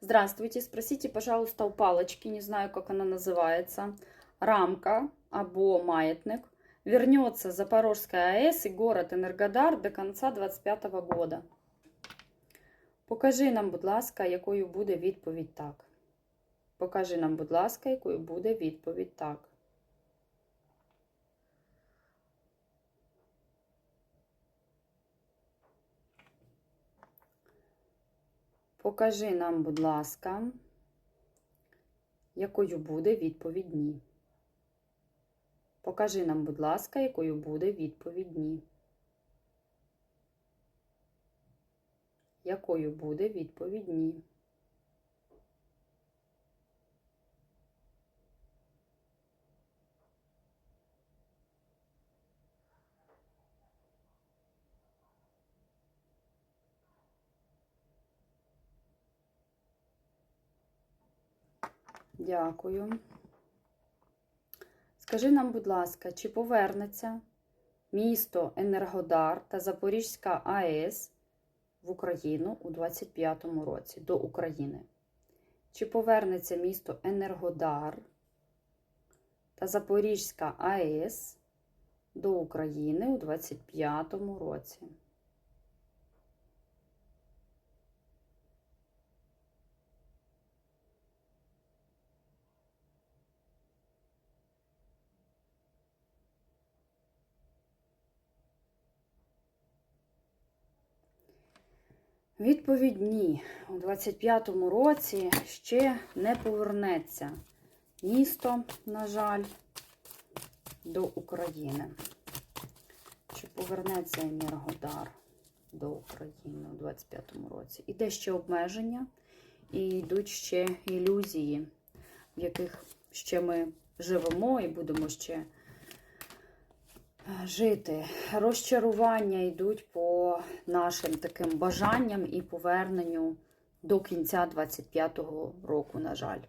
Здравствуйте, спросите, пожалуйста, у палочки, не знаю, как она называется, рамка або маятник, вернется Запорожская АЭС и город Энергодар до конца 2025 года. Покажи нам, будь ласка, якою буде відповідь так. Покажи нам, будь ласка, якою буде відповідь так. Покажи нам, будь ласка, якою буде відповідь ні. Покажи нам, будь ласка, якою буде відповідь ні. Якою буде відповідь ні? Дякую. Скажи нам, будь ласка, чи повернеться місто Енергодар та Запорізька АЕС в Україну у 25-му році до України? Чи повернеться місто Енергодар та Запорізька АЕС до України у 25-му році? Відповідь ні. У 25-му році ще не повернеться місто, на жаль, до України. Чи повернеться Енергодар до України у 25-му році? Іде ще обмеження, і йдуть ще ілюзії, в яких ще ми живемо і будемо ще жити. Розчарування йдуть нашим таким бажанням і поверненню до кінця 25-го року, на жаль.